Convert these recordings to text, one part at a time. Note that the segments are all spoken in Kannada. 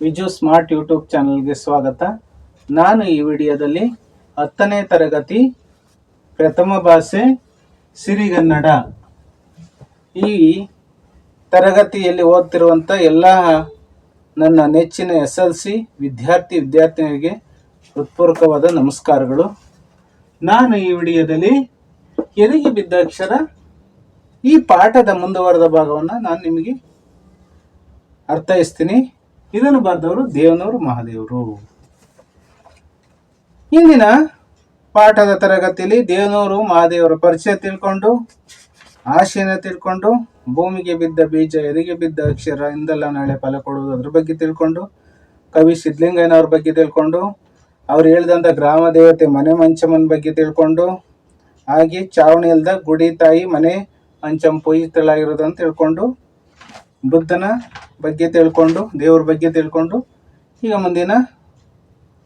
ವಿಜು ಸ್ಮಾರ್ಟ್ ಯೂಟ್ಯೂಬ್ ಚಾನಲ್ಗೆ ಸ್ವಾಗತ. ನಾನು ಈ ವಿಡಿಯೋದಲ್ಲಿ ಹತ್ತನೇ ತರಗತಿ ಪ್ರಥಮ ಭಾಷೆ ಸಿರಿಗನ್ನಡ. ಈ ತರಗತಿಯಲ್ಲಿ ಓದ್ತಿರುವಂಥ ಎಲ್ಲ ನನ್ನ ನೆಚ್ಚಿನ ಎಸ್ ಎಲ್ ಸಿ ವಿದ್ಯಾರ್ಥಿ ವಿದ್ಯಾರ್ಥಿನಿಯರಿಗೆ ಹೃತ್ಪೂರ್ವಕವಾದ ನಮಸ್ಕಾರಗಳು. ನಾನು ಈ ವಿಡಿಯೋದಲ್ಲಿ ಎದೆಗೆ ಬಿದ್ದ ಅಕ್ಷರ? ಈ ಪಾಠದ ಮುಂದುವರೆದ ಭಾಗವನ್ನು ನಾನು ನಿಮಗೆ ಅರ್ಥೈಸ್ತೀನಿ. ಇದನ್ನು ಬರೆದವರು ದೇವನೂರು ಮಹಾದೇವರು. ಇಂದಿನ ಪಾಠದ ತರಗತಿಯಲ್ಲಿ ದೇವನೂರು ಮಹಾದೇವರ ಪರಿಚಯ ತಿಳ್ಕೊಂಡು, ಆಶಯನ ತಿಳ್ಕೊಂಡು, ಭೂಮಿಗೆ ಬಿದ್ದ ಬೀಜ, ಎದೆಗೆ ಬಿದ್ದ ಅಕ್ಷರ, ಇಂದೆಲ್ಲ ನಾಳೆ ಫಲ ಕೊಡುವುದು ಅದ್ರ ಬಗ್ಗೆ ತಿಳ್ಕೊಂಡು, ಕವಿ ಸಿದ್ಧಲಿಂಗಯ್ಯನವ್ರ ಬಗ್ಗೆ ತಿಳ್ಕೊಂಡು, ಅವ್ರು ಹೇಳಿದಂಥ ಗ್ರಾಮ ದೇವತೆ ಮನೆ ಮಂಚಮ್ಮನ ಬಗ್ಗೆ ತಿಳ್ಕೊಂಡು, ಹಾಗೆ ಚಾವಣಿ ಇಲ್ದ ಗುಡಿ ತಾಯಿ ಮನೆ ಮಂಚಮ್ ಪೂಜಿತಳಾಗಿರೋದು ತಿಳ್ಕೊಂಡು ಬುದ್ಧನ ಬಗ್ಗೆ ತಿಳ್ಕೊಂಡು, ದೇವ್ರ ಬಗ್ಗೆ ತಿಳ್ಕೊಂಡು, ಈಗ ಮುಂದಿನ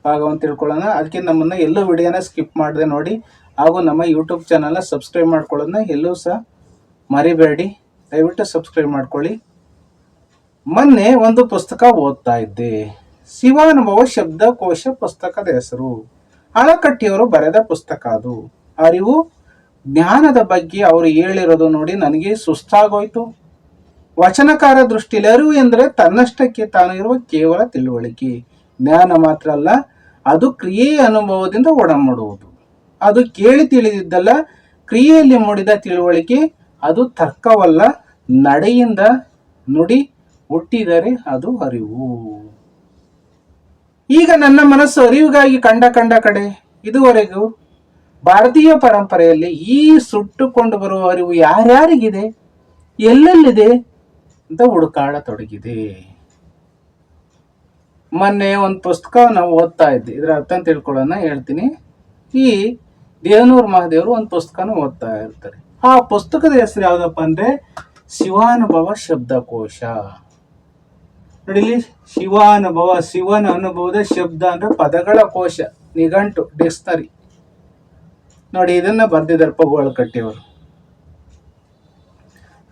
ಭಾಗವನ್ನು ತಿಳ್ಕೊಳ್ಳೋಣ. ಅದಕ್ಕೆ ನಮ್ಮನ್ನು ಎಲ್ಲೂ ವಿಡಿಯೋನ ಸ್ಕಿಪ್ ಮಾಡಿದೆ ನೋಡಿ. ಹಾಗೂ ನಮ್ಮ ಯೂಟ್ಯೂಬ್ ಚಾನಲ್ನ ಸಬ್ಸ್ಕ್ರೈಬ್ ಮಾಡ್ಕೊಳ್ಳೋದನ್ನ ಎಲ್ಲೂ ಸಹ ಮರಿಬೇಡಿ. ದಯವಿಟ್ಟು ಸಬ್ಸ್ಕ್ರೈಬ್ ಮಾಡ್ಕೊಳ್ಳಿ. ಮೊನ್ನೆ ಒಂದು ಪುಸ್ತಕ ಓದ್ತಾ ಇದ್ದೆ. ಶಿವಾನುಭವ ಶಬ್ದಕೋಶ ಪುಸ್ತಕದ ಹೆಸರು. ಅಳಕಟ್ಟಿಯವರು ಬರೆದ ಪುಸ್ತಕ ಅದು. ಅರಿವು, ಜ್ಞಾನದ ಬಗ್ಗೆ ಅವರು ಹೇಳಿರೋದು ನೋಡಿ ನನಗೆ ಸುಸ್ತಾಗೋಯ್ತು. ವಚನಕಾರ ದೃಷ್ಟಿಯಲ್ಲಿ ಅರಿವು ಎಂದರೆ ತನ್ನಷ್ಟಕ್ಕೆ ತಾನು ಇರುವ ಕೇವಲ ತಿಳುವಳಿಕೆ. ಜ್ಞಾನ ಮಾತ್ರ ಅಲ್ಲ, ಅದು ಕ್ರಿಯೆಯ ಅನುಭವದಿಂದ ಒಡಮಾಡುವುದು ಅದು ಕೇಳಿ ತಿಳಿದಿದ್ದಲ್ಲ, ಕ್ರಿಯೆಯಲ್ಲಿ ಮೂಡಿದ ತಿಳುವಳಿಕೆ, ಅದು ತರ್ಕವಲ್ಲ, ನಡೆಯಿಂದ ನುಡಿ ಹುಟ್ಟಿದರೆ ಅದು ಅರಿವು. ಈಗ ನನ್ನ ಮನಸ್ಸು ಅರಿವಿಗಾಗಿ ಕಂಡ ಕಂಡ ಕಡೆ, ಇದುವರೆಗೂ ಭಾರತೀಯ ಪರಂಪರೆಯಲ್ಲಿ ಈ ಸುಟ್ಟುಕೊಂಡು ಬರುವ ಅರಿವು ಯಾರ್ಯಾರಿಗಿದೆ? ಎಲ್ಲೆಲ್ಲಿದೆ? ಅಂತ ಹುಡುಕಾಡತೊಡಗಿದೆ ಮೊನ್ನೆ ಒಂದು ಪುಸ್ತಕ ನಾವು ಓದ್ತಾ ಇದ್ದೆ. ಇದ್ರ ಅರ್ಥ ತಿಳ್ಕೊಳ್ಳೋಣ, ಹೇಳ್ತೀನಿ. ಈ ದೇವನೂರು ಮಹಾದೇವರು ಒಂದು ಪುಸ್ತಕನ ಓದ್ತಾ ಇರ್ತಾರೆ. ಆ ಪುಸ್ತಕದ ಹೆಸರು ಯಾವುದಪ್ಪ ಅಂದ್ರೆ, ಶಿವಾನುಭವ ಶಬ್ದಕೋಶ. ನೋಡಿ ಶಿವಾನುಭವ, ಶಿವನ ಅನುಭವದ ಶಬ್ದ ಅಂದ್ರೆ ಪದಗಳ ಕೋಶ, ನಿಘಂಟು ಡಿಕ್ಸ್ನರಿ ನೋಡಿ, ಇದನ್ನ ಬರ್ದಿದ್ದಾರೆ ಪಗೋಳ ಕಟ್ಟಿಯವರು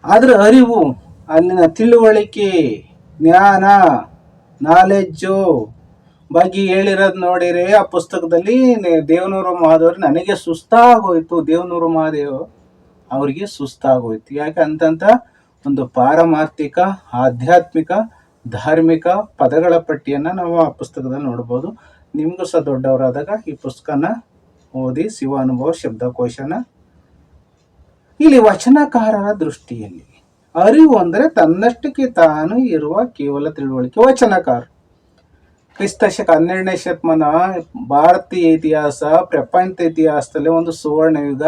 ಆದ್ರೆ ಅರಿವು ಅಲ್ಲಿನ ತಿಳುವಳಿಕೆ, ಜ್ಞಾನ ನಾಲೆಜ್ಜು ಬಗ್ಗೆ ಹೇಳಿರೋದು ನೋಡಿರಿ ಆ ಪುಸ್ತಕದಲ್ಲಿ ದೇವನೂರು ಮಹಾದೇವರು ನನಗೆ ಸುಸ್ತಾಗೋಯ್ತು. ದೇವನೂರು ಮಹಾದೇವ ಅವರಿಗೆ ಸುಸ್ತಾಗೋಯ್ತು. ಯಾಕೆ ಅಂತಂತ ಒಂದು ಪಾರಮಾರ್ಥಿಕ, ಆಧ್ಯಾತ್ಮಿಕ, ಧಾರ್ಮಿಕ ಪದಗಳ ಪಟ್ಟಿಯನ್ನು ನಾವು ಆ ಪುಸ್ತಕದಲ್ಲಿ ನೋಡ್ಬೋದು. ನಿಮಗೂ ಸಹ ದೊಡ್ಡವರಾದಾಗ ಈ ಪುಸ್ತಕನ ಓದಿ ಶಿವಾನುಭವ ಶಬ್ದಕೋಶನ ಇಲ್ಲಿ ವಚನಕಾರರ ದೃಷ್ಟಿಯಲ್ಲಿ ಅರಿವು ಅಂದರೆ ತನ್ನಷ್ಟಕ್ಕೆ ತಾನು ಇರುವ ಕೇವಲ ತಿಳುವಳಿಕೆ ವಚನಕಾರ. ಕ್ರಿಸ್ತ ಶಕ ಹನ್ನೆರಡನೇ ಶತಮಾನ ಭಾರತೀಯ ಇತಿಹಾಸ, ಪ್ರಪಂಚ ಇತಿಹಾಸದಲ್ಲಿ ಒಂದು ಸುವರ್ಣ ಯುಗ,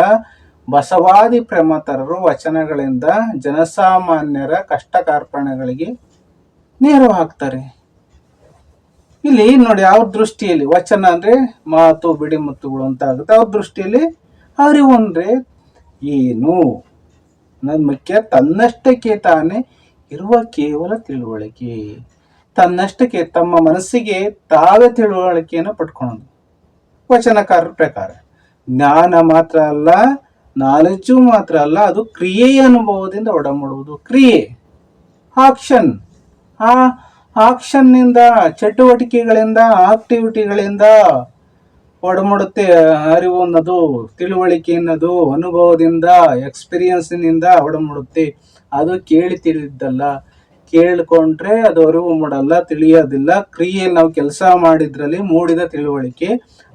ಬಸವಾದಿ ಪ್ರಮತರರು ವಚನಗಳಿಂದ ಜನಸಾಮಾನ್ಯರ ಕಷ್ಟ ಕಾರ್ಪಣೆಗಳಿಗೆ ನೆರವು ಹಾಕ್ತಾರೆ. ಇಲ್ಲಿ ನೋಡಿ ಅವ್ರ ದೃಷ್ಟಿಯಲ್ಲಿ ವಚನ ಅಂದರೆ ಮಾತು, ಬಿಡಿ ಮುತ್ತುಗಳು ಅಂತ ಆಗುತ್ತೆ ಅವ್ರ ದೃಷ್ಟಿಯಲ್ಲಿ ಅರಿವು ಅಂದರೆ ಏನು? ಮುಖ್ಯ, ತನ್ನಷ್ಟಕ್ಕೆ ತಾನೇ ಇರುವ ಕೇವಲ ತಿಳುವಳಿಕೆ. ತನ್ನಷ್ಟಕ್ಕೆ, ತಮ್ಮ ಮನಸ್ಸಿಗೆ ತಾವೇ ತಿಳುವಳಿಕೆಯನ್ನು ಪಡ್ಕೊಳ್ಳೋದು. ವಚನಕಾರರ ಪ್ರಕಾರ, ಜ್ಞಾನ ಮಾತ್ರ ಅಲ್ಲ ನಾಲೆಡ್ಜು ಮಾತ್ರ ಅಲ್ಲ, ಅದು ಕ್ರಿಯೆಯ ಅನುಭವದಿಂದ ಒಡಮೂಡುವುದು ಕ್ರಿಯೆ ಆಕ್ಷನ್ ಆ ಆಕ್ಷನ್ನಿಂದ ಚಟುವಟಿಕೆಗಳಿಂದ ಆಕ್ಟಿವಿಟಿಗಳಿಂದ ಒಡಮೂಡುತ್ತೆ ಅರಿವು ಅನ್ನೋದು ತಿಳುವಳಿಕೆ ಅನ್ನೋದು ಅನುಭವದಿಂದ ಎಕ್ಸ್ಪೀರಿಯನ್ಸಿನಿಂದ ಒಡಮೂಡುತ್ತೆ. ಅದು ಕೇಳಿ ತಿಳಿದಲ್ಲ ಕೇಳಿಕೊಂಡ್ರೆ ಅದು ಅರಿವು ಮೂಡಲ್ಲ, ತಿಳಿಯೋದಿಲ್ಲ. ಕ್ರಿಯೆ ನಾವು ಕೆಲಸ ಮಾಡಿದ್ರಲ್ಲಿ ಮೂಡಿದ ತಿಳುವಳಿಕೆ,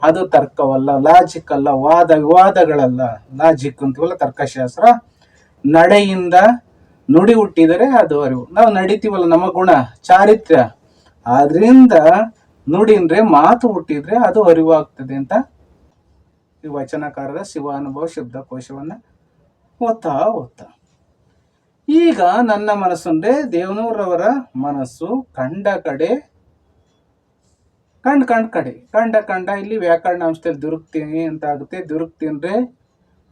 ಅದು ತರ್ಕವಲ್ಲ ಲಾಜಿಕ್ ಅಲ್ಲ, ವಾದ ವಿವಾದಗಳಲ್ಲ. ಲಾಜಿಕ್ ಅಂತೀವಲ್ಲ ತರ್ಕಶಾಸ್ತ್ರ. ನಡೆಯಿಂದ ನುಡಿ ಹುಟ್ಟಿದರೆ ಅದು ಅರಿವು. ನಾವು ನಡಿತೀವಲ್ಲ ನಮ್ಮ ಗುಣ, ಚಾರಿತ್ರ್ಯ. ಆದ್ರಿಂದ ನುಡಿ ಅಂದ್ರೆ ಮಾತು ಹುಟ್ಟಿದ್ರೆ ಅದು ಅರಿವಾಗ್ತದೆ ಅಂತ ಈ ವಚನಕಾರರ ಶಿವಾನುಭವ ಶಬ್ದಕೋಶವನ್ನ ಓದ್ತಾ ಓದ್ತಾ. ಈಗ ನನ್ನ ಮನಸ್ಸು ಅಂದ್ರೆ ದೇವನೂರವರ ಮನಸ್ಸು ಕಂಡ ಕಡೆ, ಕಂಡ್ ಕಂಡ್ ಕಡೆ, ಕಂಡ ಕಂಡ ಇಲ್ಲಿ ವ್ಯಾಕರಣ ಅಂಶದಲ್ಲಿ ದುರುಕ್ತೀನಿ ಅಂತ ಆಗುತ್ತೆ. ದುರುಕ್ತಿ ಅಂದ್ರೆ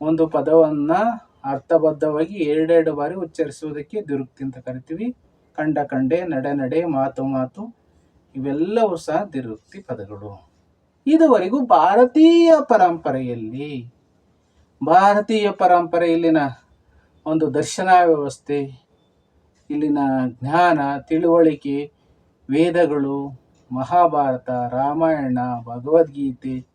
ಒಂದು ಪದವನ್ನ ಅರ್ಥಬದ್ಧವಾಗಿ ಎರಡೆರಡು ಬಾರಿ ಉಚ್ಚರಿಸುವುದಕ್ಕೆ ದುರುಕ್ತಿ ಅಂತ ಕರಿತೀವಿ. ಕಂಡ ಕಂಡೆ, ನಡೆ ನಡೆ, ಮಾತು ಮಾತು. ಇವೆಲ್ಲವೂ ಸಹ ದಿರುಕ್ತಿ ಪದಗಳು. ಇದುವರೆಗೂ ಭಾರತೀಯ ಪರಂಪರೆಯಲ್ಲಿ, ಭಾರತೀಯ ಪರಂಪರೆಯಲ್ಲಿನ ಒಂದು ದರ್ಶನ ವ್ಯವಸ್ಥೆ, ಇಲ್ಲಿನ ಜ್ಞಾನ, ತಿಳುವಳಿಕೆ, ವೇದಗಳು, ಮಹಾಭಾರತ, ರಾಮಾಯಣ, ಭಗವದ್ಗೀತೆ,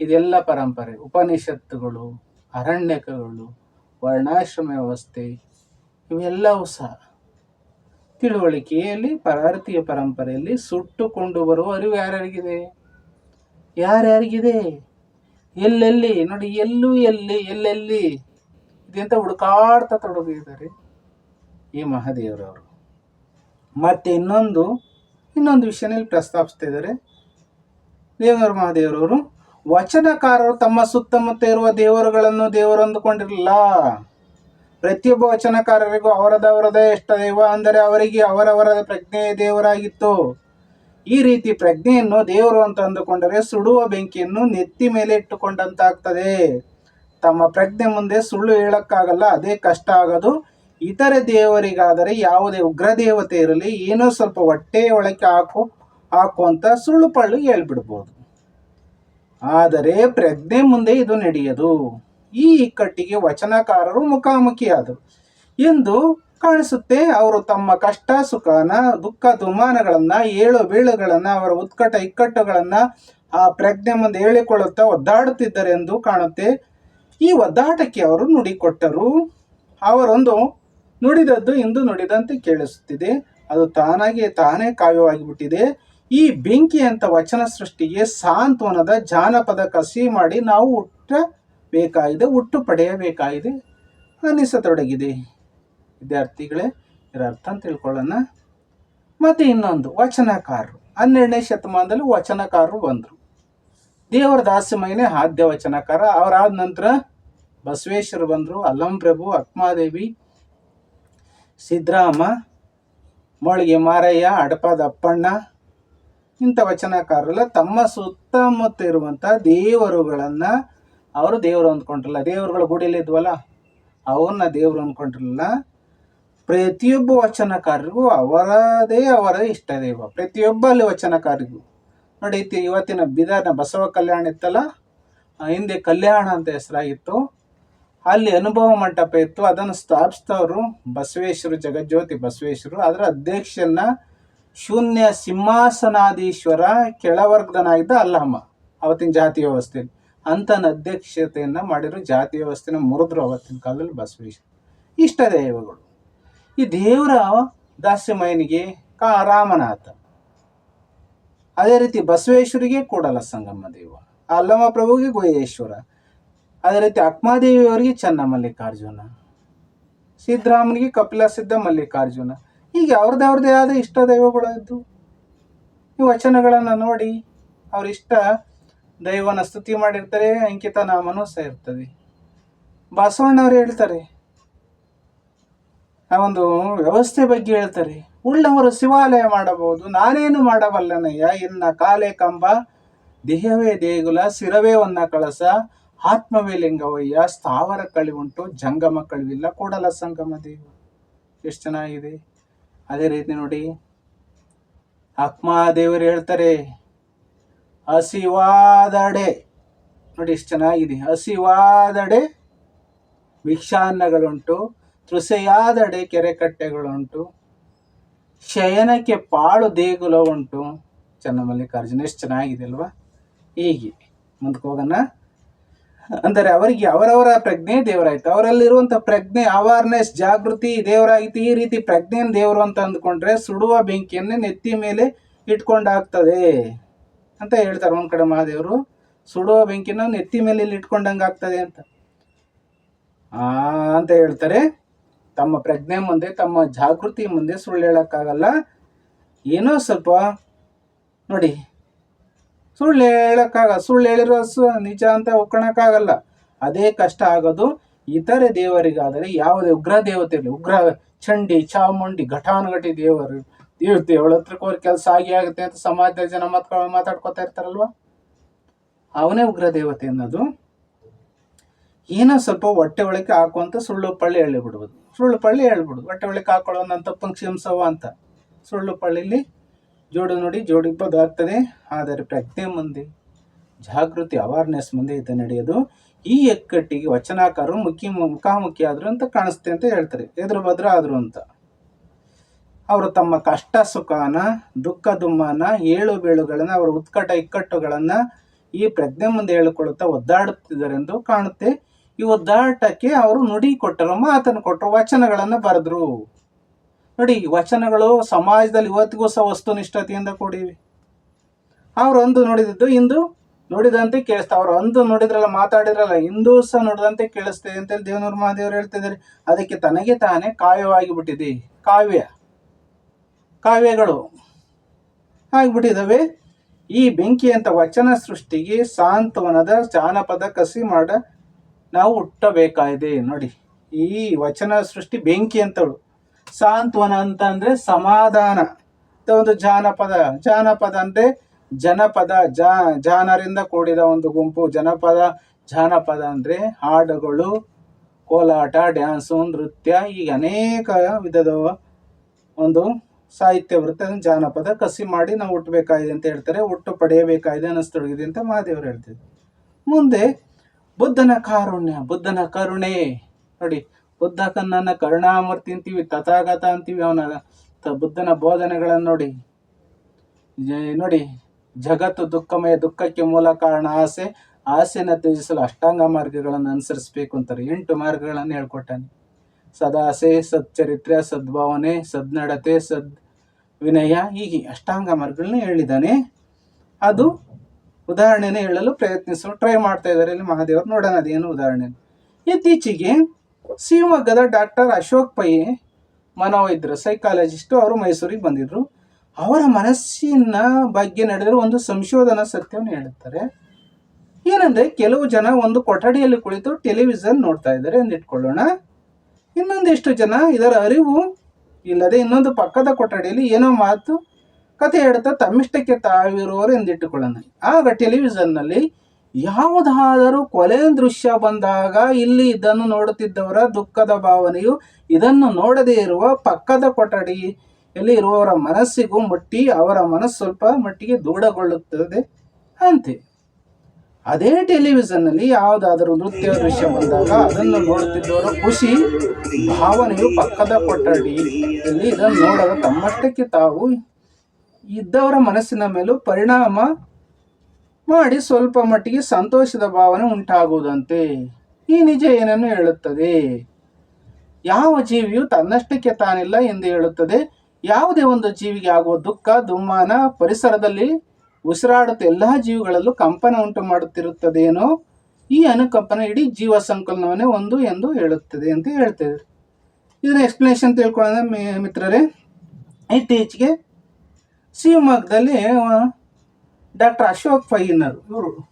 ಇದೆಲ್ಲ ಪರಂಪರೆ. ಉಪನಿಷತ್ತುಗಳು, ಅರಣ್ಯಕಗಳು, ವರ್ಣಾಶ್ರಮ ವ್ಯವಸ್ಥೆ, ಇವೆಲ್ಲವೂ ಸಹ. ತಿಳುವಳಿಕೆಯಲ್ಲಿ, ಭಾರತೀಯ ಪರಂಪರೆಯಲ್ಲಿ ಸುಟ್ಟುಕೊಂಡು ಬರುವ ಅರಿವು ಯಾರ್ಯಾರಿಗಿದೆ? ಯಾರ್ಯಾರಿಗಿದೆ? ಎಲ್ಲೆಲ್ಲಿ? ನೋಡಿ, ಎಲ್ಲೂ ಎಲ್ಲಿ, ಎಲ್ಲೆಲ್ಲಿ? ಇದೆಂತ ಹುಡುಕಾಡ್ತಾ ತೊಡಗಿದ್ದಾರೆ ಈ ಮಹಾದೇವರವರು. ಮತ್ತೆ ಇನ್ನೊಂದು ಇನ್ನೊಂದು ವಿಷಯನಲ್ಲಿ ಪ್ರಸ್ತಾಪಿಸ್ತಾ ಇದ್ದಾರೆ. ದೇವರ ಮಹಾದೇವರವರು, ವಚನಕಾರರು ತಮ್ಮ ಸುತ್ತಮುತ್ತ ಇರುವ ದೇವರುಗಳನ್ನು ದೇವರು ಅಂದುಕೊಂಡಿರಲಿಲ್ಲ. ಪ್ರತಿಯೊಬ್ಬ ವಚನಕಾರರಿಗೂ ಅವರದವರದೇ ಇಷ್ಟ ದೈವ ಅಂದರೆ ಅವರಿಗೆ ಅವರವರ ಪ್ರಜ್ಞೆ ದೇವರಾಗಿತ್ತು. ಈ ರೀತಿ ಪ್ರಜ್ಞೆಯನ್ನು ದೇವರು ಅಂತ ಅಂದುಕೊಂಡರೆ ಸುಡುವ ಬೆಂಕಿಯನ್ನು ನೆತ್ತಿ ಮೇಲೆ ಇಟ್ಟುಕೊಂಡಂತಾಗ್ತದೆ. ತಮ್ಮ ಪ್ರಜ್ಞೆ ಮುಂದೆ ಸುಳ್ಳು ಹೇಳಕ್ಕಾಗಲ್ಲ, ಅದೇ ಕಷ್ಟ ಆಗದು. ಇತರೆ ದೇವರಿಗಾದರೆ ಯಾವುದೇ ಉಗ್ರ ದೇವತೆ ಇರಲಿ, ಏನೋ ಸ್ವಲ್ಪ ಹೊಟ್ಟೆ ಒಳಕ್ಕೆ ಹಾಕು ಹಾಕು ಅಂತ ಸುಳ್ಳು ಪಳ್ಳು ಹೇಳ್ಬಿಡ್ಬೋದು. ಆದರೆ ಪ್ರಜ್ಞೆ ಮುಂದೆ ಇದು ನಡೆಯದು. ಈ ಇಕ್ಕಟ್ಟಿಗೆ ವಚನಕಾರರು ಮುಖಾಮುಖಿಯಾದರು ಎಂದು ಕಾಣಿಸುತ್ತೆ. ಅವರು ತಮ್ಮ ಕಷ್ಟ, ಸುಖನ, ದುಃಖ ದುಮಾನಗಳನ್ನು ಏಳು ಬೀಳುಗಳನ್ನ, ಅವರ ಉತ್ಕಟ ಇಕ್ಕಟ್ಟುಗಳನ್ನು ಆ ಪ್ರಜ್ಞೆ ಮುಂದೆ ಹೇಳಿಕೊಳ್ಳುತ್ತಾ ಒದ್ದಾಡುತ್ತಿದ್ದಾರೆ ಎಂದು ಕಾಣುತ್ತೆ. ಈ ಒದ್ದಾಟಕ್ಕೆ ಅವರು ನುಡಿಕೊಟ್ಟರು. ಅವರೊಂದು ನುಡಿದದ್ದು ಇಂದು ನುಡಿದಂತೆ ಕೇಳಿಸುತ್ತಿದೆ. ಅದು ತಾನಾಗಿ ತಾನೇ ಕಾವ್ಯವಾಗಿಬಿಟ್ಟಿದೆ. ಈ ಬೆಂಕಿ ಅಂತ ವಚನ ಸೃಷ್ಟಿಗೆ ಸಾಂತ್ವನದ ಜಾನಪದ ಕಸಿ ಮಾಡಿ ನಾವು ಹುಟ್ಟಬೇಕಾಗಿದೆ ಹುಟ್ಟು ಪಡೆಯಬೇಕಾಗಿದೆ ಅನಿಸತೊಡಗಿದೆ. ವಿದ್ಯಾರ್ಥಿಗಳೇ, ಇದರ ಅರ್ಥ ಅಂತ ತಿಳ್ಕೊಳ್ಳೋಣ. ಮತ್ತು ಇನ್ನೊಂದು, ವಚನಕಾರರು. ಹನ್ನೆರಡನೇ ಶತಮಾನದಲ್ಲಿ ವಚನಕಾರರು ಬಂದರು. ದೇವರ ದಾಸಮಯನೇ ಆದ್ಯ ವಚನಕಾರ. ಅವರಾದ ನಂತರ ಬಸವೇಶ್ವರ ಬಂದರು ಅಲ್ಲಂ ಪ್ರಭು, ಅಕ್ಮಾದೇವಿ ಸಿದ್ದರಾಮ ಮೊಳಗೆ ಮಾರಯ್ಯ, ಅಡಪದ ಅಪ್ಪಣ್ಣ, ಇಂಥ ವಚನಕಾರರೆಲ್ಲ ತಮ್ಮ ಸುತ್ತಮುತ್ತ ಇರುವಂಥ ದೇವರುಗಳನ್ನು ಅವರು ದೇವರು ಅಂದ್ಕೊಂಡಿರಲ್ಲ, ದೇವರುಗಳ ಗುಡಿಯಲ್ಲಿ ಇದ್ವಲ್ಲ, ಅವನ್ನ ದೇವರು ಅಂದ್ಕೊಂಡಿರಲಿಲ್ಲ ಪ್ರತಿಯೊಬ್ಬ ವಚನಕಾರರಿಗೂ ಅವರದೇ ಅವರ ಇಷ್ಟ ದೈವ, ಪ್ರತಿಯೊಬ್ಬ ಅಲ್ಲಿ ವಚನಕಾರಿಗೂ ನೋಡಿ ಇವತ್ತಿನ ಬಿದಾರ್ನ ಬಸವ ಕಲ್ಯಾಣ ಇತ್ತಲ್ಲ ಹಿಂದೆ ಕಲ್ಯಾಣ ಅಂತ ಹೆಸರಾಗಿತ್ತು. ಅಲ್ಲಿ ಅನುಭವ ಮಂಟಪ ಇತ್ತು, ಅದನ್ನು ಸ್ಥಾಪಿಸಿದವರು ಬಸವೇಶ್ವರು ಜಗಜ್ಯೋತಿ ಬಸವೇಶ್ವರು. ಅದರ ಅಧ್ಯಕ್ಷನ ಶೂನ್ಯ ಸಿಂಹಾಸನಾದೀಶ್ವರ ಕೆಳವರ್ಗದನಾಗಿದ್ದ ಅಲ್ಲಮ್ಮ ಅವತ್ತಿನ ಜಾತಿ ವ್ಯವಸ್ಥೆಯಲ್ಲಿ. ಅಂತನ ಅಧ್ಯಕ್ಷತೆಯನ್ನು ಮಾಡಿರೋ ಜಾತಿ ವ್ಯವಸ್ಥೆನ ಮುರಿದ್ರು ಅವತ್ತಿನ ಕಾಲದಲ್ಲಿ ಬಸವೇಶ್ವರ. ಇಷ್ಟ ದೈವಗಳು ಈ ದೇವರ ದಾಸ್ಯಮಯನಿಗೆ ಕಾ ರಾಮನಾಥ. ಅದೇ ರೀತಿ ಬಸವೇಶ್ವರಿಗೆ ಕೂಡಲ ಸಂಗಮ ದೇವ. ಅಲ್ಲಮ ಪ್ರಭುಗೆ ಗುಹೇಶ್ವರ ಅದೇ ರೀತಿ ಅಕ್ಮಾದೇವಿಯವರಿಗೆ ಚನ್ನ ಮಲ್ಲಿಕಾರ್ಜುನ. ಸಿದ್ದರಾಮನಿಗೆ ಕಪಿಲ ಸಿದ್ಧ ಮಲ್ಲಿಕಾರ್ಜುನ. ಹೀಗೆ ಅವ್ರದ್ದು ಅವ್ರದ್ದೇ ಆದ ಇಷ್ಟ ದೈವಗಳು ಇದ್ದು. ಈ ವಚನಗಳನ್ನು ನೋಡಿ ಅವರಿಷ್ಟ ದೈವನ ಸ್ತುತಿ ಮಾಡಿರ್ತಾರೆ ಅಂಕಿತ ನಾಮನೂ ಸಹ ಇರ್ತದೆ. ಬಸವಣ್ಣವ್ರು ಹೇಳ್ತಾರೆ ಆ ಒಂದು ವ್ಯವಸ್ಥೆ ಬಗ್ಗೆ ಹೇಳ್ತಾರೆ. ಉಳ್ಳವರು ಶಿವಾಲಯ ಮಾಡಬಹುದು, ನಾನೇನು ಮಾಡಬಲ್ಲನಯ್ಯ ಇನ್ನ ಕಾಲೇ ಕಂಬ, ದೇಹವೇ ದೇಗುಲ, ಶಿರವೇ ಒನ್ನ ಕಳಸ, ಆತ್ಮವೇ ಲಿಂಗವಯ್ಯ, ಸ್ಥಾವರ ಕಳಿವುಂಟು ಜಂಗಮ ಕಳಿವಿಲ್ಲ, ಕೊಡಲ ಸಂಗಮ ದೇವ. ಎಷ್ಟು ಚೆನ್ನಾಗಿದೆ. ಅದೇ ರೀತಿ ನೋಡಿ ದೇವರು ಹೇಳ್ತಾರೆ ಹಸಿವಾದಡೆ. ನೋಡಿ ಇಷ್ಟು ಚೆನ್ನಾಗಿದೆ. ಹಸಿವಾದಡೆ, ಭಿಕ್ಷಾನ್ನಗಳುಂಟು ತೃಸೆಯಾದಡೆ ಕೆರೆಕಟ್ಟೆಗಳುಂಟು, ಶಯನಕ್ಕೆ ಪಾಳು ದೇಗುಲ ಉಂಟು ಚನ್ನಮಲ್ಲಿಕಾರ್ಜುನ ಎಷ್ಟು ಚೆನ್ನಾಗಿದೆ ಅಲ್ವಾ? ಹೀಗೆ. ಮುಂದಕ್ಕೆ ಹೋಗೋಣ. ಅಂದರೆ ಅವರಿಗೆ ಅವರವರ ಪ್ರಜ್ಞೆ ದೇವರಾಯಿತು. ಅವರಲ್ಲಿರುವಂಥ ಪ್ರಜ್ಞೆ ಅವೇರ್ನೆಸ್ ಜಾಗೃತಿ, ದೇವರಾಯಿತು, ಈ ರೀತಿ ಪ್ರಜ್ಞೆಯನ್ನು ದೇವರು ಅಂತ ಅಂದ್ಕೊಂಡ್ರೆ ಸುಡುವ ಬೆಂಕಿಯನ್ನು ನೆತ್ತಿ ಮೇಲೆ ಇಟ್ಕೊಂಡಾಗ್ತದೆ. ಅಂತ ಹೇಳ್ತಾರೆ ಒಂದು ಕಡೆ ಮಹಾದೇವರು. ಸುಡೋ ಬೆಂಕಿನ ನೆತ್ತಿ ಮೇಲೆ ಇಲ್ಲಿ ಇಟ್ಕೊಂಡಂಗೆ ಆಗ್ತದೆ ಅಂತ. ಅಂತ ಹೇಳ್ತಾರೆ. ತಮ್ಮ ಪ್ರಜ್ಞೆ ಮುಂದೆ, ತಮ್ಮ ಜಾಗೃತಿ ಮುಂದೆ ಸುಳ್ಳು ಹೇಳೋಕ್ಕಾಗಲ್ಲ. ಏನೋ ಸ್ವಲ್ಪ ನೋಡಿ, ಸುಳ್ಳು ಹೇಳೋಕ್ಕಾಗಲ್ಲ ಸುಳ್ಳು ಹೇಳಿರೋ ಸು ನಿಜ ಅಂತ ಒಪ್ಕೊಳಕ್ಕಾಗಲ್ಲ. ಅದೇ ಕಷ್ಟ ಆಗೋದು ಇತರೆ ದೇವರಿಗಾದರೆ, ಯಾವುದೇ ಉಗ್ರ ದೇವತೆ ಉಗ್ರ ಚಂಡಿ ಚಾಮುಂಡಿ ಘಟಾನುಘಟಿ ದೇವರು ದೇವಳ ಹತ್ರಕ್ಕೆ ಕೆಲಸ ಆಗಿ ಆಗುತ್ತೆ ಅಂತ ಸಮಾಜದ ಜನ ಮಾತ್ಕೊಳ್ಳೋ ಮಾತಾಡ್ಕೊತಾ ಇರ್ತಾರಲ್ವಾ? ಅವನೇ ಉಗ್ರ ದೇವತೆ ಅನ್ನೋದು. ಏನೋ ಸ್ವಲ್ಪ ಹೊಟ್ಟೆ ಒಳಕ್ಕೆ ಹಾಕುವಂತ ಸುಳ್ಳು ಪಳ್ಳಿ ಹೇಳಿಬಿಡ್ಬೋದು. ಸುಳ್ಳು ಪಳ್ಳಿ ಹೇಳ್ಬಿಡುದು ಹೊಟ್ಟೆ ಒಳಕ್ಕೆ ಹಾಕೊಳ್ಳೋ ನನ್ನ ತಪ್ಪಂಗೆ ಅಂತ. ಸುಳ್ಳು ಪಳ್ಳಿಲಿ ಜೋಡು ನೋಡಿ ಜೋಡಿ ಆಗ್ತದೆ. ಆದರೆ ಪ್ರಜ್ಞೆ ಮುಂದೆ, ಜಾಗೃತಿ ಅವೇರ್ನೆಸ್ ಮುಂದೆ ಇದು ನಡೆಯೋದು ಈ ಎಕ್ಕಟ್ಟಿಗೆ ವಚನಾಕಾರರು ಮುಖಿ ಮುಖಾಮುಖಿ ಆದ್ರು ಅಂತ ಕಾಣಿಸ್ತೆ ಅಂತ ಹೇಳ್ತಾರೆ. ಎದುರು ಭದ್ರ ಆದ್ರು ಅಂತ. ಅವರು ತಮ್ಮ ಕಷ್ಟ ಸುಖಾನ, ದುಃಖ ದುಮ್ಮಾನ, ಏಳು ಬೀಳುಗಳನ್ನು, ಅವರ ಉತ್ಕಟ ಇಕ್ಕಟ್ಟುಗಳನ್ನು ಈ ಪ್ರಜ್ಞೆ ಮುಂದೆ ಹೇಳಿಕೊಳ್ಳುತ್ತಾ ಒದ್ದಾಡುತ್ತಿದ್ದಾರೆಂದು ಕಾಣುತ್ತೆ. ಈ ಒದ್ದಾಟಕ್ಕೆ ಅವರು ನುಡಿ ಕೊಟ್ಟರು, ಮಾತನ್ನು ಕೊಟ್ಟರು, ವಚನಗಳನ್ನು ಬರೆದ್ರು. ನೋಡಿ ವಚನಗಳು ಸಮಾಜದಲ್ಲಿ ಇವತ್ತಿಗೂ ಸಹ ವಸ್ತುನಿಷ್ಠತೆಯಿಂದ ಕೂಡಿವೆ. ಅವರು ಅಂದು ನುಡಿದಿದ್ದು ಇಂದು ನೋಡಿದಂತೆ ಕೇಳಿಸ್ತಾ, ಅವರು ಅಂದು ನೋಡಿದ್ರಲ್ಲ, ಮಾತಾಡಿದ್ರಲ್ಲ, ಇಂದು ಸಹ ನೋಡಿದಂತೆ ಕೇಳಿಸ್ತೇವೆ ಅಂತೇಳಿ ದೇವನೂರು ಮಹಾದೇವರು ಹೇಳ್ತಿದ್ದಾರೆ. ಅದಕ್ಕೆ ತನಗೆ ತಾನೇ ಕಾವ್ಯವಾಗಿ ಬಿಟ್ಟಿದೆ ಕಾವ್ಯ. ಕಾವ್ಯಗಳು ಆಗ್ಬಿಟ್ಟಿದ್ದಾವೆ ಈ ಬೆಂಕಿ ಅಂತ ವಚನ ಸೃಷ್ಟಿಗೆ ಸಾಂತ್ವನದ ಜಾನಪದ ಕಸಿ ಮಾಡ ನಾವು ಹುಟ್ಟಬೇಕಾಗಿದೆ. ನೋಡಿ, ಈ ವಚನ ಸೃಷ್ಟಿ ಬೆಂಕಿ ಅಂತಳು ಸಾಂತ್ವನ ಅಂತ ಅಂದ್ರೆ ಸಮಾಧಾನ. ಒಂದು ಜಾನಪದ. ಜಾನಪದ ಅಂದ್ರೆ ಜನಪದ, ಜಾ, ಜಾನರಿಂದ ಕೂಡಿದ ಒಂದು ಗುಂಪು. ಜನಪದ, ಜಾನಪದ ಅಂದ್ರೆ ಹಾಡುಗಳು, ಕೋಲಾಟ, ಡ್ಯಾನ್ಸು, ನೃತ್ಯ ಈಗ ಅನೇಕ ವಿಧದ ಒಂದು ಸಾಹಿತ್ಯ ವೃತ್ತದ ಜಾನಪದ ಕಸಿ ಮಾಡಿ ನಾವು ಹುಟ್ಟಬೇಕಾಗಿದೆ ಅಂತ ಹೇಳ್ತಾರೆ. ಹುಟ್ಟು ಪಡೆಯಬೇಕಾಗಿದೆ ಅನ್ನಿಸ್ತೊಡಗಿದೆ ಅಂತ ಮಹಾದೇವರು ಹೇಳ್ತಿದ್ರು. ಮುಂದೆ ಬುದ್ಧನ ಕಾರುಣ್ಯ, ಬುದ್ಧನ ಕರುಣೆ. ನೋಡಿ, ಬುದ್ಧ ಕನ್ನನ ಕರುಣಾಮೂರ್ತಿ ಅಂತೀವಿ, ತಥಾಗತ ಅಂತೀವಿ ಅವನ ಬುದ್ಧನ ಬೋಧನೆಗಳನ್ನು ನೋಡಿ. ನೋಡಿ, ಜಗತ್ತು ದುಃಖಮಯ ದುಃಖಕ್ಕೆ ಮೂಲ ಕಾರಣ ಆಸೆ. ಆಸೆನ ತ್ಯಜಿಸಲು ಅಷ್ಟಾಂಗ ಮಾರ್ಗಗಳನ್ನು ಅನುಸರಿಸಬೇಕು ಅಂತಾರೆ. ಎಂಟು ಮಾರ್ಗಗಳನ್ನು ಹೇಳ್ಕೊಟ್ಟಾನೆ. ಸದಾಸೆ ಸಚ್ಚರಿತ್ರೆ ಸದ್ಭಾವನೆ, ಸದ್ನಡತೆ ಸದ್ ವಿನಯ ಹೀಗೆ ಅಷ್ಟಾಂಗ ಮಾರ್ಗಗಳನ್ನ ಹೇಳಿದ್ದಾನೆ ಅದು ಉದಾಹರಣೆನೇ ಹೇಳಲು ಪ್ರಯತ್ನಿಸಲು ಟ್ರೈ ಮಾಡ್ತಾ ಇದ್ದಾರೆ ಇಲ್ಲಿ ಮಹಾದೇವರು ನೋಡೋಣ ಅದೇನು ಉದಾಹರಣೆ. ಇತ್ತೀಚೆಗೆ ಶಿವಮೊಗ್ಗದ ಡಾಕ್ಟರ್ ಅಶೋಕ್ ಪೈ ಮನೋವೈದ್ಯರು ಸೈಕಾಲಜಿಸ್ಟು ಅವರು ಮೈಸೂರಿಗೆ ಬಂದಿದ್ರು. ಅವರ ಮನಸ್ಸಿನ ಬಗ್ಗೆ ನಡೆದಿರೋ ಒಂದು ಸಂಶೋಧನಾ ಸತ್ಯವನ್ನು ಹೇಳುತ್ತಾರೆ. ಏನಂದ್ರೆ, ಕೆಲವು ಜನ ಒಂದು ಕೊಠಡಿಯಲ್ಲಿ ಕುಳಿತು ಟೆಲಿವಿಷನ್ ನೋಡ್ತಾ ಇದ್ದಾರೆ ಎಂದಿಟ್ಕೊಳ್ಳೋಣ ಇನ್ನೊಂದಿಷ್ಟು ಜನ? ಇದರ ಅರಿವು ಇಲ್ಲದೆ ಇನ್ನೊಂದು ಪಕ್ಕದ ಕೊಠಡಿಯಲ್ಲಿ ಏನೋ ಮಾತು, ಕಥೆ ಹೇಳ್ತಾ ತಮ್ಮಿಷ್ಟಕ್ಕೆ ತಾವಿರುವವರು ಎಂದಿಟ್ಟುಕೊಳ್ಳೋಣ. ಆಗ ಟೆಲಿವಿಷನ್ನಲ್ಲಿ ಯಾವುದಾದರೂ ಕೊಲೆ ದೃಶ್ಯ ಬಂದಾಗ ಇಲ್ಲಿ ಇದನ್ನು ನೋಡುತ್ತಿದ್ದವರ ದುಃಖದ ಭಾವನೆಯು ಇದನ್ನು ನೋಡದೇ ಇರುವ ಪಕ್ಕದ ಕೊಠಡಿಯಲ್ಲಿ ಇರುವವರ ಮನಸ್ಸಿಗೂ ಮುಟ್ಟಿ, ಅವರ ಮನಸ್ಸು ಸ್ವಲ್ಪ ಮಟ್ಟಿಗೆ ದೂಢಗೊಳ್ಳುತ್ತದೆ ಅಂತೆ. ಅದೇ ಟೆಲಿವಿಷನ್ನಲ್ಲಿ ಯಾವುದಾದರೂ ನೃತ್ಯ ದೃಶ್ಯ ಬಂದಾಗ ಅದನ್ನು ನೋಡುತ್ತಿದ್ದವರ ಖುಷಿ, ಭಾವನೆಯು ಪಕ್ಕದ ಕೊಠಡಿಯಲ್ಲಿ ಇದನ್ನು ನೋಡಲು ತಮ್ಮಷ್ಟಕ್ಕೆ ತಾವು ಇದ್ದವರ ಮನಸ್ಸಿನ ಮೇಲೂ ಪರಿಣಾಮ ಮಾಡಿ ಸ್ವಲ್ಪ ಮಟ್ಟಿಗೆ ಸಂತೋಷದ ಭಾವನೆ ಉಂಟಾಗುವುದಂತೆ. ಈ ನಿಜ ಏನನ್ನು ಹೇಳುತ್ತದೆ? ಯಾವ ಜೀವಿಯು ತನ್ನಷ್ಟಕ್ಕೆ ತಾನಿಲ್ಲ ಎಂದು ಹೇಳುತ್ತದೆ. ಯಾವುದೇ ಒಂದು ಜೀವಿಗೆ ಆಗುವ ದುಃಖ, ದುಮ್ಮಾನ ಪರಿಸರದಲ್ಲಿ ಉಸಿರಾಡುತ್ತ ಎಲ್ಲ ಜೀವಿಗಳಲ್ಲೂ ಕಂಪನ ಉಂಟು ಮಾಡುತ್ತಿರುತ್ತದೇನೋ ಈ ಅನುಕಂಪನ ಇಡೀ ಜೀವ ಸಂಕಲನವನ್ನೇ ಒಂದು ಎಂದು ಹೇಳುತ್ತದೆ ಅಂತ ಹೇಳ್ತೇವೆ. ಇದನ್ನ ಎಕ್ಸ್ಪ್ಲನೇಷನ್ ತಿಳ್ಕೊಳ್ಳೋಣ ಮಿತ್ರರೇ. ಇತ್ತೀಚೆಗೆ ಶಿವಮೊಗ್ಗದಲ್ಲಿ ಡಾಕ್ಟರ್ ಅಶೋಕ್ ಪೈನರು ಇವರು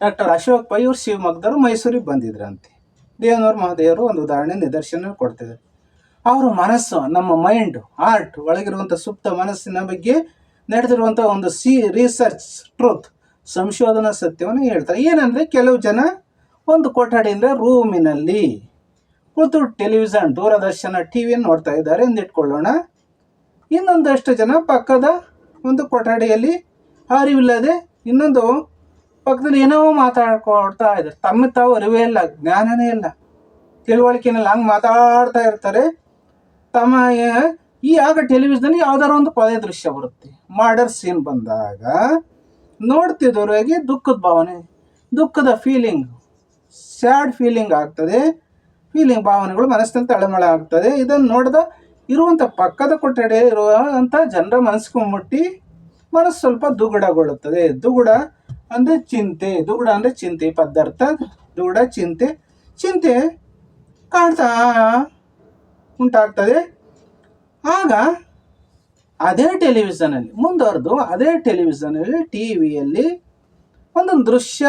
ಡಾಕ್ಟರ್ ಅಶೋಕ್ ಪೈ ಇವರು ಶಿವಮೊಗ್ಗದವರು ಮೈಸೂರಿಗೆ ಬಂದಿದ್ರಂತೆ. ದೇವನವ್ರ ಮಹಾದೇವರು ಒಂದು ಉದಾಹರಣೆ, ನಿದರ್ಶನ ಕೊಡ್ತಿದ್ದಾರೆ. ಅವರ ಮನಸ್ಸು, ನಮ್ಮ ಮೈಂಡ್ ಆರ್ಟ್ ಒಳಗಿರುವಂಥ ಸುಪ್ತ ಮನಸ್ಸಿನ ಬಗ್ಗೆ ನಡೆದಿರುವಂಥ ಒಂದು ಸಿ ರಿಸರ್ಚ್ ಟ್ರೂತ್ ಸಂಶೋಧನಾ ಸತ್ಯವನ್ನು ಹೇಳ್ತಾರೆ. ಏನಂದರೆ ಕೆಲವು ಜನ ಒಂದು ಕೊಠಡಿಯಿಂದ ರೂಮಿನಲ್ಲಿ ಕೂತು ಟೆಲಿವಿಷನ್ ದೂರದರ್ಶನ ಟಿ ವಿಯನ್ನು ನೋಡ್ತಾ ಇದ್ದಾರೆ. ಎಂದಿಟ್ಕೊಳ್ಳೋಣ ಇನ್ನೊಂದಷ್ಟು ಜನ ಪಕ್ಕದ ಒಂದು ಕೊಠಡಿಯಲ್ಲಿ ಅರಿವಿಲ್ಲದೆ ಇನ್ನೊಂದು ಪಕ್ಕದಲ್ಲಿ ಏನೋ ಮಾತಾಡ್ಕೊಡ್ತಾ ಇದ್ದಾರೆ. ತಮ್ಮ ತಾವು ಅರಿವೇ ಇಲ್ಲ, ಜ್ಞಾನನೇ ಇಲ್ಲ. ತಿಳುವಳಿಕೆನಲ್ಲಿ ಹಂಗೆ ಮಾತಾಡ್ತಾ ಇರ್ತಾರೆ. ತಮ್ಮ ಈ ಆಗ ಟೆಲಿವಿಷನಲ್ಲಿ ಯಾವ್ದಾರ ಒಂದು ಕೊಲೆ ದೃಶ್ಯ ಬರುತ್ತೆ. ಮರ್ಡರ್ ಸೀನ್ ಬಂದಾಗ ನೋಡ್ತಿದ್ದವರಿಗೆ ದುಃಖದ ಭಾವನೆ, ದುಃಖದ ಫೀಲಿಂಗ್ ಸ್ಯಾಡ್ ಫೀಲಿಂಗ್ ಆಗ್ತದೆ. ಫೀಲಿಂಗ್ ಭಾವನೆಗಳು ಮನಸ್ಸಿನಲ್ಲಿ ತಳಮಳ ಆಗ್ತದೆ. ಇದನ್ನು ನೋಡಿದ ಇರುವಂಥ ಪಕ್ಕದ ಕೊಠಡಿ ಇರುವಂಥ ಜನರ ಮನಸ್ಸಿಗೆ ಮುಟ್ಟಿ ಮನಸ್ಸು ಸ್ವಲ್ಪ ದುಗುಡಗೊಳ್ಳುತ್ತದೆ. ದುಗುಡ ಅಂದರೆ ಚಿಂತೆ, ದುಗುಡ ಅಂದರೆ ಚಿಂತೆ, ಪದಾರ್ಥ, ದುಗುಡ ಚಿಂತೆ ಚಿಂತೆ ಕಾಣ್ತಾ ಉಂಟಾಗ್ತದೆ. ಆಗ ಅದೇ ಟೆಲಿವಿಷನಲ್ಲಿ ಮುಂದುವರೆದು ಅದೇ ಟೆಲಿವಿಷನಲ್ಲಿ ಟಿ ವಿಯಲ್ಲಿ ಒಂದೊಂದು ದೃಶ್ಯ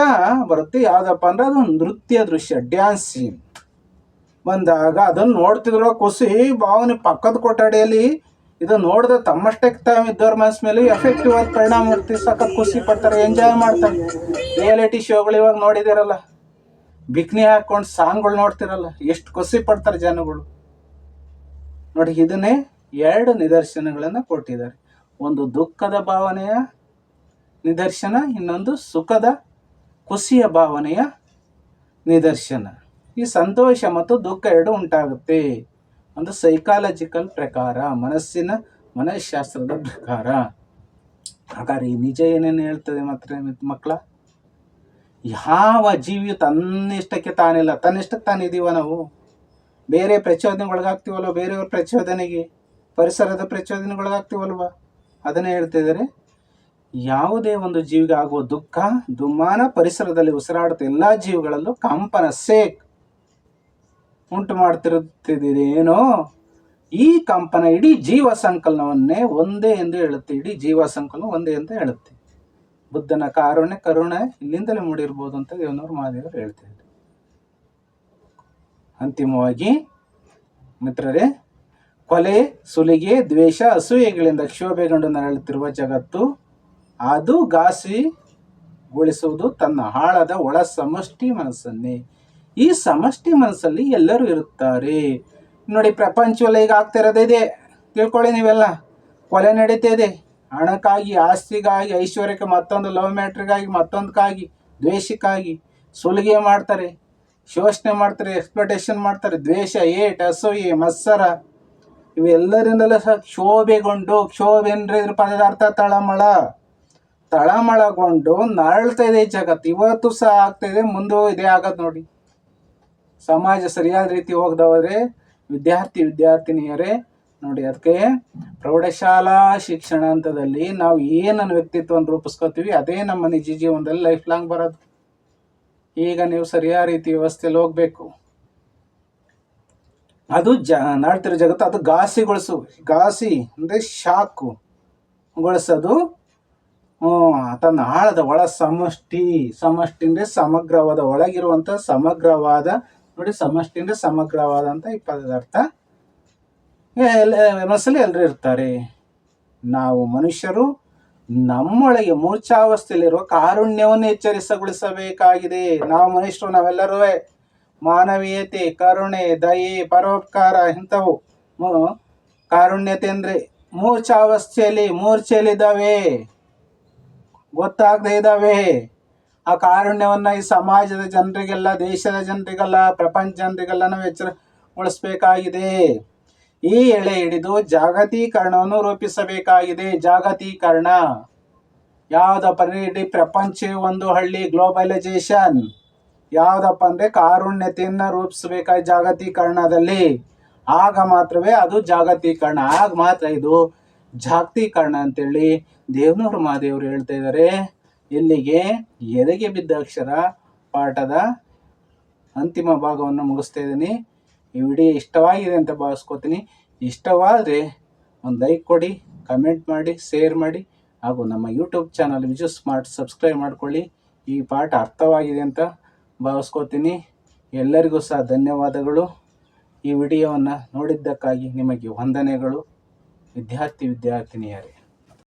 ಬರುತ್ತೆ. ಯಾವುದಪ್ಪ ಅಂದ್ರೆ ಅದೊಂದು ನೃತ್ಯ ದೃಶ್ಯ ಡ್ಯಾನ್ಸ್ ಸೀನ್ ಬಂದಾಗ ಅದನ್ನು ನೋಡ್ತಿದ್ರು ಖುಷಿ ಭಾವನೆ ಪಕ್ಕದ ಕೊಠಡಿಯಲ್ಲಿ ಇದು ನೋಡಿದ್ರೆ ತಮ್ಮಷ್ಟಕ್ಕೆ ತಾವು ಇದ್ದವ್ರ ಮನಸ್ಸು ಮೇಲೆ ಎಫೆಕ್ಟಿವ್ ಆಗಿ ಪರಿಣಾಮ ಇರ್ತಿ ಸಖತ್ ಖುಷಿ ಪಡ್ತಾರೆ ಎಂಜಾಯ್ ಮಾಡ್ತಾರೆ. ರಿಯಾಲಿಟಿ ಶೋಗಳು ಇವಾಗ ನೋಡಿದಿರಲ್ಲ. ಬಿಕ್ನಿ ಹಾಕೊಂಡು ಸಾಂಗ್ಗಳು ನೋಡ್ತಿರಲ್ಲ. ಎಷ್ಟು ಖುಷಿ ಪಡ್ತಾರೆ ಜನಗಳು. ನೋಡಿ, ಇದನ್ನೇ ಎರಡು ನಿದರ್ಶನಗಳನ್ನು ಕೊಟ್ಟಿದ್ದಾರೆ. ಒಂದು ದುಃಖದ ಭಾವನೆಯ ನಿದರ್ಶನ, ಇನ್ನೊಂದು ಸುಖದ, ಖುಷಿಯ ಭಾವನೆಯ ನಿದರ್ಶನ. ಈ ಸಂತೋಷ ಮತ್ತು ದುಃಖ ಎರಡು ಉಂಟಾಗುತ್ತೆ. ಒಂದು ಸೈಕಾಲಜಿಕಲ್ ಪ್ರಕಾರ, ಮನಸ್ಸಿನ ಮನಃಶಾಸ್ತ್ರದ ಪ್ರಕಾರ. ಹಾಗಾದ್ರೆ ಈ ನಿಜ ಏನೇನು ಹೇಳ್ತದೆ ಮಾತ್ರ ಮಕ್ಕಳ ಯಾವ ಜೀವಿಯು ತನ್ನಿಷ್ಟಕ್ಕೆ ತಾನಿಲ್ಲ, ತನ್ನಿಷ್ಟಕ್ಕೆ ತಾನಿದ್ದೀವ ನಾವು? ಬೇರೆ ಪ್ರಚೋದನೆಗೊಳಗಾಗ್ತೀವಲ್ವ ಬೇರೆಯವ್ರ ಪ್ರಚೋದನೆಗೆ? ಪರಿಸರದ ಪ್ರಚೋದನೆಗೊಳಗಾಗ್ತೀವಲ್ವ ಅದನ್ನೇ ಹೇಳ್ತಿದ್ದಾರೆ ಯಾವುದೇ ಒಂದು ಜೀವಿಗೆ ಆಗುವ ದುಃಖ, ದುಮ್ಮಾನ ಪರಿಸರದಲ್ಲಿ ಉಸಿರಾಡುತ್ತ ಎಲ್ಲ ಜೀವಿಗಳಲ್ಲೂ ಕಂಪನ ಸೇಕ್ ಉಂಟು ಮಾಡ್ತಿರುತ್ತಿದೆ ಏನೋ? ಈ ಕಂಪನ ಇಡೀ ಜೀವ ಸಂಕಲನವನ್ನೇ ಒಂದೇ ಎಂದು ಹೇಳುತ್ತೆ. ಇಡೀ ಜೀವ ಸಂಕಲನ ಒಂದೇ ಅಂತ ಹೇಳುತ್ತೆ. ಬುದ್ಧನ ಕಾರುಣ್ಯ, ಕರುಣೆ ಇಲ್ಲಿಂದಲೇ ಮೂಡಿರ್ಬೋದು ಅಂತ ದೇವನವರು ಮಹಾದೇವರು ಹೇಳ್ತಾ ಇದ್ದಾರೆ. ಅಂತಿಮವಾಗಿ, ಮಿತ್ರರೇ ಕೊಲೆ, ಸುಲಿಗೆ, ದ್ವೇಷ, ಅಸೂಯೆಗಳಿಂದ ಕ್ಷೋಭೆಗೊಂಡು ನರಳುತ್ತಿರುವ ಜಗತ್ತು, ಅದು ಘಾಸಿಗೊಳಿಸುವುದು ತನ್ನ ಹಾಳದ ಒಳ ಸಮಷ್ಟಿ ಮನಸ್ಸನ್ನೇ. ಈ ಸಮಷ್ಟಿ ಮನಸ್ಸಲ್ಲಿ ಎಲ್ಲರೂ ಇರುತ್ತಾರೆ. ನೋಡಿ, ಪ್ರಪಂಚವಲ್ಲ ಈಗ ಆಗ್ತಾ ಇರೋದೇ ಇದೆ. ತಿಳ್ಕೊಳ್ಳಿ ನೀವೆಲ್ಲ. ಕೊಲೆ ನಡೀತಾ ಇದೆ. ಹಣಕ್ಕಾಗಿ, ಆಸ್ತಿಗಾಗಿ, ಐಶ್ವರ್ಯಕ್ಕೆ ಮತ್ತೊಂದು ಲವ್ ಮ್ಯಾಟ್ರಿಗಾಗಿ ಮತ್ತೊಂದಕ್ಕಾಗಿ ದ್ವೇಷಕ್ಕಾಗಿ ಸುಲಿಗೆ ಮಾಡ್ತಾರೆ. ಶೋಷಣೆ ಮಾಡ್ತಾರೆ ಎಕ್ಸ್ಪ್ಲೋಟೇಷನ್ ಮಾಡ್ತಾರೆ. ದ್ವೇಷ, ಏಟ್, ಅಸೂಯೆ, ಮತ್ಸರ. ಇವೆಲ್ಲರಿಂದಲೂ ಸಹ ಕ್ಷೋಭೆಗೊಂಡು ಕ್ಷೋಭೆ ಅಂದ್ರೆ ಇದ್ರ ಪದದ ಅರ್ಥ ತಳಮಳ. ತಳಮಳಗೊಂಡು ನರಳ್ತಾ ಇದೆ ಈ ಜಗತ್ತು. ಇವತ್ತು ಸಹ ಆಗ್ತಾ ಇದೆ ಮುಂದೆ ಇದೇ ಆಗದ್ ನೋಡಿ. ಸಮಾಜ ಸರಿಯಾದ ರೀತಿ ಹೋಗ್ದವ್ರೆ, ವಿದ್ಯಾರ್ಥಿ ವಿದ್ಯಾರ್ಥಿನಿಯರೇ, ನೋಡಿ ಅದಕ್ಕೆ ಪ್ರೌಢಶಾಲಾ ಶಿಕ್ಷಣ ಹಂತದಲ್ಲಿ ನಾವು ಏನನ್ನು ವ್ಯಕ್ತಿತ್ವವನ್ನು ರೂಪಿಸ್ಕೋತೀವಿ, ಅದೇ ನಮ್ಮ ನಿಜ ಜೀವನದಲ್ಲಿ ಲೈಫ್ ಲಾಂಗ್ ಬರೋದು. ಈಗ ನೀವು ಸರಿಯಾದ ರೀತಿ ವ್ಯವಸ್ಥೆಯಲ್ಲಿ ಹೋಗ್ಬೇಕು. ಅದು ಜ ನಾಡ್ತಿರೋ ಜಗತ್ತು ಅದು ಘಾಸಿಗೊಳಿಸು. ಘಾಸಿ ಅಂದರೆ ಶಾಕು. ಗೊಳಿಸೋದು ತನ್ನ ಆಳದ ಒಳ ಸಮಷ್ಟಿ. ಸಮಷ್ಟಿ ಅಂದರೆ ಸಮಗ್ರವಾದ, ಒಳಗಿರುವಂಥ ಸಮಗ್ರವಾದ, ನೋಡಿ ಸಮಷ್ಟಿ ಅಂದರೆ ಸಮಗ್ರವಾದಂಥ ಈ ಎಲ್ಲ ಮನಸ್ಸಲ್ಲಿ ಎಲ್ಲರೂ ಇರ್ತಾರೆ? ನಾವು ಮನುಷ್ಯರು, ನಮ್ಮೊಳಗೆ ಮೂರ್ಛಾವಸ್ಥೆಯಲ್ಲಿರುವ ಕಾರುಣ್ಯವನ್ನು ಎಚ್ಚರಿಸಗೊಳಿಸಬೇಕಾಗಿದೆ. ನಾವು ಮನುಷ್ಯರು ನಾವೆಲ್ಲರೂ ಮಾನವೀಯತೆ, ಕರುಣೆ, ದಯೆ, ಪರೋಪಕಾರ ಇಂಥವು. ಕಾರುಣ್ಯತೆ ಅಂದರೆ ಮೂರ್ಛಾವಸ್ಥೆಯಲ್ಲಿ ಮೂರ್ಛೆಯಲ್ಲಿದ್ದಾವೆ. ಗೊತ್ತಾಗದೆ ಇದ್ದಾವೆ. ಆ ಕಾರುಣ್ಯವನ್ನ ಈ ಸಮಾಜದ ಜನರಿಗೆಲ್ಲ, ದೇಶದ ಜನರಿಗೆಲ್ಲ, ಪ್ರಪಂಚ ಜನರಿಗೆಲ್ಲ ನಾವು ಎಚ್ಚರಗೊಳಿಸ್ಬೇಕಾಗಿದೆ ಈ ಎಳೆ ಹಿಡಿದು ಜಾಗತೀಕರಣವನ್ನು ರೂಪಿಸಬೇಕಾಗಿದೆ. ಜಾಗತೀಕರಣ. ಯಾವುದಪ್ಪ ಇಡೀ ಪ್ರಪಂಚ ಒಂದು ಹಳ್ಳಿ, ಗ್ಲೋಬಲೈಸೇಷನ್. ಯಾವುದಪ್ಪ ಅಂದ್ರೆ ಕಾರುಣ್ಯತೆಯನ್ನು ರೂಪಿಸಬೇಕಾದ ಜಾಗತೀಕರಣದಲ್ಲಿ. ಆಗ ಮಾತ್ರವೇ ಅದು ಜಾಗತೀಕರಣ. ಆಗ ಮಾತ್ರ ಇದು ಜಾಗತೀಕರಣ ಅಂತೇಳಿ ದೇವನೂರು ಮಹಾದೇವರು ಹೇಳ್ತಾ ಇದ್ದಾರೆ. ಇಲ್ಲಿಗೆ ಎದೆಗೆ ಬಿದ್ದ ಅಕ್ಷರ ಪಾಠದ ಅಂತಿಮ ಭಾಗವನ್ನು ಮುಗಿಸ್ತಾ ಇದ್ದೀನಿ. ಈ ವಿಡಿಯೋ ಇಷ್ಟವಾಗಿದೆ ಅಂತ ಭಾವಿಸ್ಕೋತೀನಿ. ಇಷ್ಟವಾದರೆ ಒಂದು ಲೈಕ್ ಕೊಡಿ, ಕಮೆಂಟ್ ಮಾಡಿ, ಶೇರ್ ಮಾಡಿ, ಹಾಗೂ ನಮ್ಮ YouTube channel Viju Smart subscribe ಮಾಡ್ಕೊಳ್ಳಿ. ಈ ಪಾಠ ಅರ್ಥವಾಗಿದೆ ಅಂತ ಭಾವಿಸ್ಕೋತೀನಿ. ಎಲ್ಲರಿಗೂ ಸಹ ಧನ್ಯವಾದಗಳು. ಈ ವಿಡಿಯೋವನ್ನು ನೋಡಿದ್ದಕ್ಕಾಗಿ ನಿಮಗೆ ವಂದನೆಗಳು. ವಿದ್ಯಾರ್ಥಿ ವಿದ್ಯಾರ್ಥಿನಿಯರೇ.